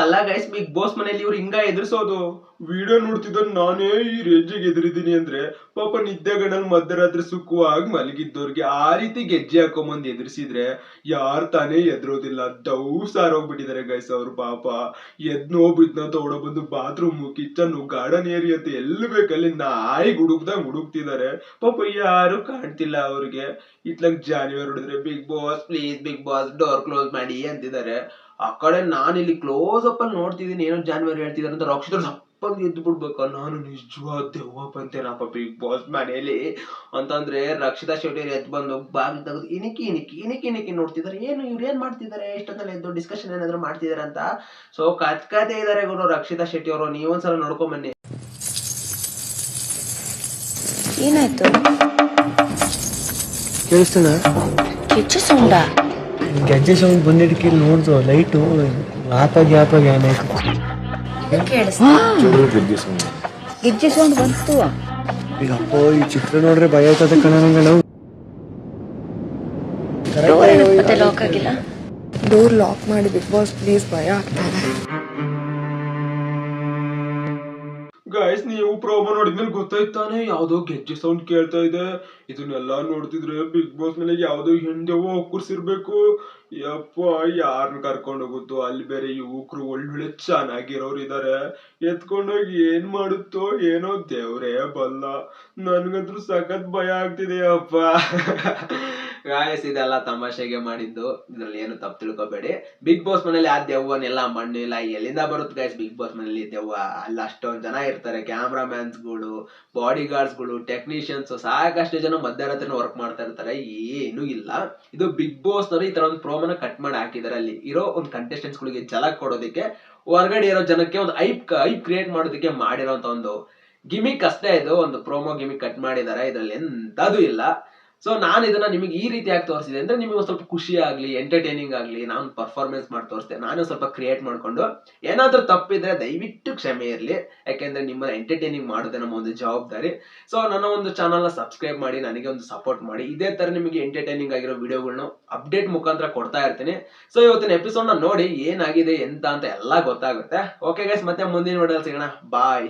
ಅಲ್ಲ guys big boss ಮನೇಲಿ ಇವ್ರು ಹಿಂಗ ಎದುರಿಸೋದು. ವಿಡಿಯೋ ನೋಡ್ತಿದ್ದ ನಾನೇ ಈ ರೇಂಜಿಗೆ ಎದುರಿದ್ದೀನಿ ಅಂದ್ರೆ, ಪಾಪ ನಿದ್ದೆ ಮಧ್ಯರಾತ್ರಿ ಸುಖವಾಗಿ ಮಲಗಿದ್ದವ್ರಿಗೆ ಆ ರೀತಿ ಗೆಜ್ಜೆ ಹಾಕೊಂಬಂದ್ ಎದುರಿಸಿದ್ರೆ ಯಾರು ತಾನೇ ಎದುರೋದಿಲ್ಲ. ದೌ ಸಾರೋಗ್ಬಿಟ್ಟಿದ್ದಾರೆ ಗೈಸ್ ಅವ್ರು ಪಾಪ. ಎದ್ ನೋಬಿದ್ನ ಅಂತ ಓಡೋ ಬಂದು ಬಾತ್ರೂಮ್ ಕಿಚನ್ ಗಾರ್ಡನ್ ಏರಿಯಾ ಅಂತ ಎಲ್ಲಿ ಬೇಕಲ್ಲಿ ನಾಯಿ ಹುಡುಕ್ದಂಗ್ ಹುಡುಕ್ತಿದ್ದಾರೆ ಪಾಪ ಯಾರು ಕಾಣ್ತಿಲ್ಲ ಅವ್ರಿಗೆ. ಇತ್ಲಂಗ್ ಜಾನ್ವರಿ ಹೊಡಿದ್ರೆ Bigg Boss please Bigg Boss door close ಮಾಡಿ ಅಂತಿದ್ದಾರೆ ಆ ಕಡೆ ನಾನು ಇಲ್ಲಿ ಕ್ಲೋಸ್ ಅಪ್ ಅಲ್ಲಿ ನೋಡ್ತಿದ್ದೀನಿ ಏನೋ ಜಾನ್ವರಿ ಹೇಳ್ತಿದ್ದಾರೆ ಅಂತ ರಕ್ಷಿತರು ಸಪ್ಪಂದು ಎದ್ದು ಬಿಡ್ಬೇಕು. ನಾನು ನಿಜವಾದ ದೆವ್ವ ಬಂತೇನಪ್ಪ ಬಿಗ್ ಬಾಸ್ ಮನೇಲಿ ಅಂತಂದ್ರೆ ರಕ್ಷಿತಾ ಶೆಟ್ಟಿ ಎದ್ದು ಬಂದು ಬಾಗಿಲು ತೆಗೆದು ಇನಿಕಿ ಇನಿಕಿ ಇನಿಕಿ ಇನಿಕಿ ನೋಡ್ತಿದ್ದಾರೆ ಏನು ಇವ್ರು ಏನ್ ಮಾಡ್ತಿದ್ದಾರೆ ಇಷ್ಟೊತ್ತಲ್ಲಿ ಎದ್ದು ಡಿಸ್ಕಷನ್ ಏನಾದ್ರು ಮಾಡ್ತಿದ್ದಾರೆ ಅಂತ? ಸೊ ಕತ್ಕತೆ ಇದಾರೆ ಗುರು ರಕ್ಷಿತಾ ಶೆಟ್ಟಿ ಅವರು ನೀವೊಂದ್ಸಲ ನೋಡ್ಕೊಂಡ್ ಬನ್ನಿ. ಏನಾಯ್ತು? ಕೇಳಿಸ್ತಾನ? ಕಿಚ್ಚು ಸೌಂಡ? ಗೆಜ್ಜೆ ಸೌಂಡ್ ಬಂದಿದ್ದಕ್ಕೆ ನೋಡ್ದು ಲೈಟು ಆಪಾಗಿ ಆಪಾಗಿ ಏನಾಯ್ತು ಗೆಜ್ಜೆ ಸೌಂಡ್ ಬಂತು ಈಗ ಅಪ್ಪ ಈ ಚಿತ್ರ ನೋಡ್ರೆ ಭಯ ಆಯ್ತದ ಕಣ ನಂಗೆ ನಾವು ಡೋರ್ ಲಾಕ್ ಆಗಿಲ್ಲ? ಡೋರ್ ಲಾಕ್ ಮಾಡಿ ಬಿಗ್ ಬಾಸ್ ಪ್ಲೀಸ್ ಭಯ ಆಗ್ತಾ ಇದೆ ಗೈಸ್ ನೀವು ಪ್ರೋಮೋ ನೋಡಿದ್ಮೇಲೆ ಗೊತ್ತಾಯ್ತಾನೆ, ಯಾವುದೋ ಗೆಜ್ಜೆ ಸೌಂಡ್ ಕೇಳ್ತಾ ಇದೆ. ಇದನ್ನೆಲ್ಲ ನೋಡ್ತಿದ್ರೆ ಬಿಗ್ ಬಾಸ್ ಮೇಲೆ ಯಾವ್ದೋ ಹೆಂಡೆವೋ ಕುರ್ಸಿರ್ಬೇಕು ಯಪ್ಪ ಯಾರನ್ನ ಕರ್ಕೊಂಡು ಹೋಗುತ್ತೋ, ಅಲ್ಲಿ ಬೇರೆ ಯುವಕರು ಒಳ್ಳೊಳ್ಳೆ ಚೆನ್ನಾಗಿರೋರು ಇದಾರೆ. ಎತ್ಕೊಂಡೋಗಿ ಏನ್ ಮಾಡುತ್ತೋ ಏನೋ ದೇವ್ರೇ ಬಲ್ಲ. ನನ್ಗಂತೂ ಸಖತ್ ಭಯ ಆಗ್ತಿದೆ, ಅಪ್ಪ. ಗಾಯಸ್ ಇದೆಲ್ಲ ತಮಾಷೆಗೆ ಮಾಡಿದ್ದು. ಇದ್ರಲ್ಲಿ ಏನು ತಪ್ಪು ತಿಳ್ಕೊಬೇಡಿ. ಬಿಗ್ ಬಾಸ್ ಮನೇಲಿ ಆ ದೆವ್ವನೆಲ್ಲ ಮಣ್ಣು ಇಲ್ಲ ಎಲ್ಲಿಂದ ಬರುತ್ತೆ ಗಾಯಸ್ ಬಿಗ್ ಬಾಸ್ ಮನೇಲಿ ದೆವ್ವ. ಅಲ್ಲಿ ಅಷ್ಟೊಂದು ಜನ ಇರ್ತಾರೆ ಕ್ಯಾಮ್ರಾಮ್ಯಾನ್ಸ್ಗಳು ಬಾಡಿ ಗಾರ್ಡ್ಸ್ಗಳು ಟೆಕ್ನಿಷಿಯನ್ಸ್, ಸಾಕಷ್ಟು ಜನ ಮಧ್ಯರಾತ್ರಿ ವರ್ಕ್ ಮಾಡ್ತಾ ಇರ್ತಾರೆ. ಏನು ಇಲ್ಲ. ಇದು ಬಿಗ್ ಬಾಸ್ ನವರು ಈ ತರ ಒಂದು ಪ್ರೋಮನ ಕಟ್ ಮಾಡಿ ಹಾಕಿದ್ದಾರೆ. ಅಲ್ಲಿ ಇರೋ ಒಂದು ಕಂಟೆಸ್ಟೆಂಟ್ಸ್ ಗಳಿಗೆ ಝಲಕ್ ಕೊಡೋದಕ್ಕೆ, ಹೊರಗಡೆ ಇರೋ ಜನಕ್ಕೆ ಒಂದು ಐಪ್ ಐಪ್ ಕ್ರಿಯೇಟ್ ಮಾಡೋದಕ್ಕೆ ಮಾಡಿರೋಂತ ಒಂದು ಗಿಮಿಕ್ ಅಷ್ಟೇ ಇದು. ಒಂದು ಪ್ರೋಮೋ ಗಿಮಿಕ್ ಕಟ್ ಮಾಡಿದ್ದಾರೆ. ಇದರಲ್ಲಿ ಎಂತದು ಇಲ್ಲ. ಸೊ ನಾನು ಇದನ್ನ ನಿಮಗೆ ಈ ರೀತಿಯಾಗಿ ತೋರಿಸಿದೆ. ಅಂದ್ರೆ ನಿಮಗೆ ಒಂದು ಸ್ವಲ್ಪ ಖುಷಿ ಆಗಲಿ ಎಂಟರ್ಟೈನಿಂಗ್ ಆಗ್ಲಿ, ನಾನು ಪರ್ಫಾರ್ಮೆನ್ಸ್ ಮಾಡಿ ತೋರಿಸ್ದೆ. ನಾನು ಸ್ವಲ್ಪ ಕ್ರಿಯೇಟ್ ಮಾಡ್ಕೊಂಡು, ಏನಾದ್ರೂ ತಪ್ಪಿದ್ರೆ ದಯವಿಟ್ಟು ಕ್ಷಮೆ ಇರಲಿ. ಯಾಕೆಂದ್ರೆ ನಿಮ್ಮನ್ನ ಎಂಟರ್ಟೈನಿಂಗ್ ಮಾಡೋದೇ ನಮ್ಮ ಒಂದು ಜವಾಬ್ದಾರಿ. ಸೊ ನನ್ನ ಒಂದು ಚಾನಲ್ನ ಸಬ್ಸ್ಕ್ರೈಬ್ ಮಾಡಿ, ನನಗೆ ಒಂದು ಸಪೋರ್ಟ್ ಮಾಡಿ. ಇದೇ ತರ ನಿಮಗೆ ಎಂಟರ್ಟೈನಿಂಗ್ ಆಗಿರೋ ವಿಡಿಯೋಗಳನ್ನ ಅಪ್ಡೇಟ್ ಮುಖಾಂತರ ಕೊಡ್ತಾ ಇರ್ತೀನಿ. ಸೊ ಇವತ್ತಿನ ಎಪಿಸೋಡ್ನ ನೋಡಿ ಏನಾಗಿದೆ, ಎಂತ ಅಂತ ಎಲ್ಲ ಗೊತ್ತಾಗುತ್ತೆ. ಓಕೆ ಗೈಸ್ ಮತ್ತೆ ಮುಂದಿನ ವಿಡಿಯೋ ಸಿಗೋಣ. ಬಾಯ್